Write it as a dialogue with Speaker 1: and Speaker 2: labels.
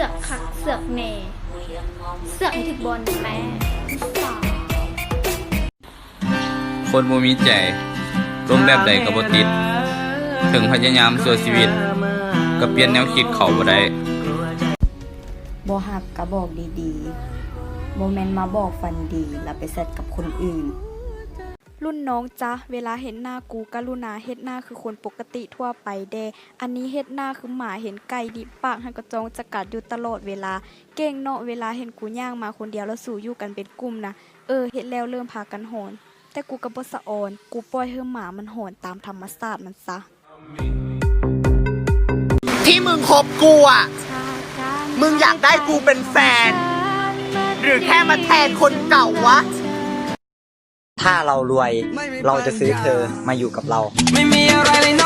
Speaker 1: สือกคักเสือกแหน่เสือกให้ถึกบอลแม่สาว
Speaker 2: คนบ่มีใจร่มแบบใดก็บ่ติด ถึงพยายามสู้ชีวิต ก็เปลี่ยนแนวคิดเขาบ่ได้
Speaker 3: บ่หักก็บอกดีๆบ่แม่นมาบอกฟันดี แล้วไปเซตกับคนอื่น
Speaker 4: รุ่นน้องจ้ะเวลาเห็นหน้ากูกรุณาเฮ็ดหน้าคือคนปกติทั่วไปแดอันนี้เฮ็ดหน้าคือหมาเห็นไก่ดิปากให้กระจงจะกัดอยู่ตลอดเวลา เก่งเนาะเวลาเห็นกูย่างมาคนเดียวแล้วสู่อยู่กันเป็นกลุ่มนะเออเฮ็ดแล้วเริ่มพากันหอนแต่กูก็บ่สะออน กูปล่อยให้หมามันหอนตามธรรมชาติมันซะ
Speaker 5: ที่มึงคบกูอะ มึงอยากได้กูเป็นแฟน หรือแค่มาแทนคนเก่าวะ
Speaker 6: ถ้าเรารวย เราจะซื้อเธอมาอยู่กับเรา
Speaker 7: ไม่มีอะไรเลย